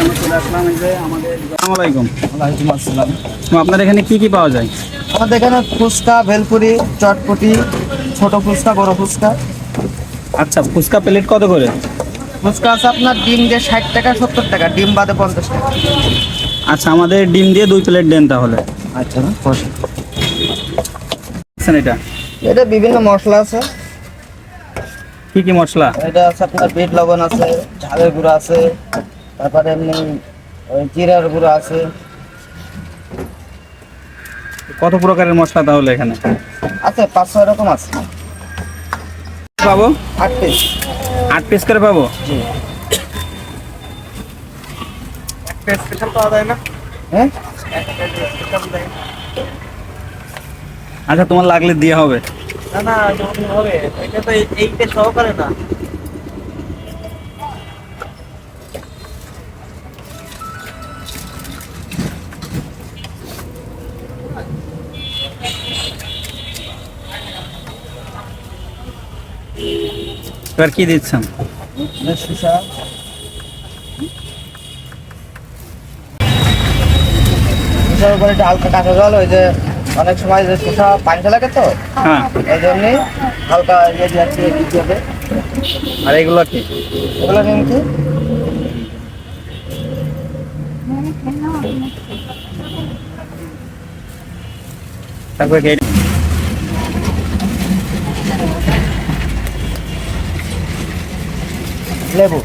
আমরা চলে আসলাম এই যে আমাদের আসসালামু আলাইকুম। ওয়ালাইকুম আসসালাম। আপনার এখানে কি কি পাওয়া যায়? আমাদের এখানে ফুচকা ভেলপুরি চটপটি ছোট ফুচকা বড় ফুচকা। আচ্ছা ফুচকা প্লেট কত করে? ফুচকা আছে আপনার ডিম দিয়ে ষাট টাকা সত্তর টাকা ডিম বাদে পঞ্চাশ টাকা। আচ্ছা আমাদের ডিম দিয়ে দুই প্লেট দেন তাহলে। আচ্ছা আচ্ছা এটা? এটা বিভিন্ন মশলা আছে। কি কি মশলা? এটা আছে আপনার বিট লবণ আছে ঝালের গুঁড়ো আছে। তারপরে এমনি ওই জিরার গুঁড়ো আছে। কত প্রকারের মশলা তাহলে এখানে? আছে পাঁচ ছয় রকম আছে। পাবো? আট পিস আট পিস করে পাবো? জি। একটা স্পেশাল পাওয়া যায় না? হ্যাঁ? আচ্ছা তোমার লাগলে দিয়ে হবে। না না হবে। এটা তো এইটা সহকারে না। এবার কি দিচ্ছেন? শসার উপরে একটা হালকা কাঁচা জল ওই যে অনেক সময় যে শসা পানিতে লাগে তো হ্যাঁ। এই জন্যই হালকা ইয়ে দিতে হবে। আর এগুলো কি? এগুলো কিন্তু তারপরে লেবু।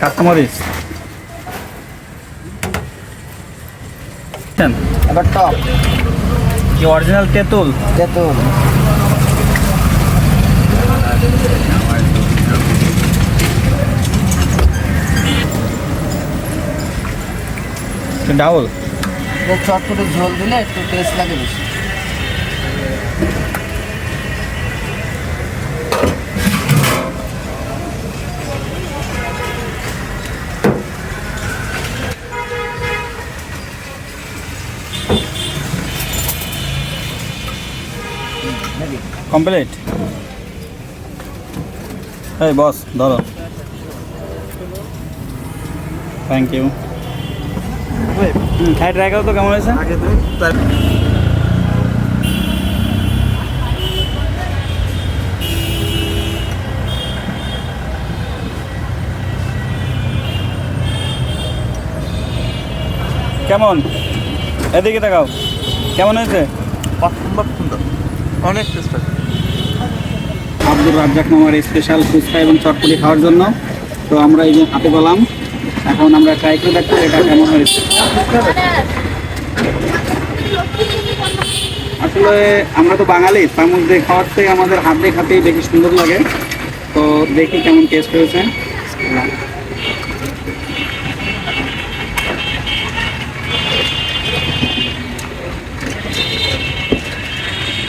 কাঁচামরিচ। এবার টক। কি অরিজিনাল তেঁতুল? তেঁতুল। ডাউল। চটপটে ঝোল দিলে একটু টেস্ট লাগে বেশি। কমপ্লিট এই বস ধরো। থ্যাংক ইউ খাই ট্রাই করো তো কেমন হয়েছে? কেমন? এদিকে দেখাও কেমন হয়েছে? অনেক টেস্ট আব্দুর রাজ্জাক মামার স্পেশাল ফুচকা এবং চটপটি খাওয়ার জন্য। তো আমরা এই যে হাতে পেলাম। এখন আমরা ট্রাই করে দেখব এটা কেমন হয়েছে। আসলে আমরা তো বাঙালি তার মধ্যে খাওয়ার থেকে আমাদের হাতে খাতেই বেশি সুন্দর লাগে। তো দেখি কেমন টেস্ট হয়েছে।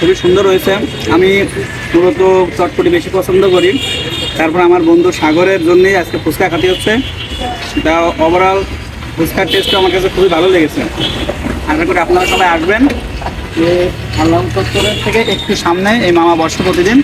খুবই সুন্দর হয়েছে। আমি মূলত চটপটি বেশি পছন্দ করি। তারপর আমার বন্ধু সাগরের জন্যই আজকে ফুচকা খাতি হচ্ছে। তা ওভারঅল ফুচকার টেস্টটা আমার কাছে খুবই ভালো লেগেছে। আশা করি আপনারা সবাই আসবেন। আল্লাহ চত্বরের থেকে একটু সামনে এই মামা বর্ষ প্রতিদিন।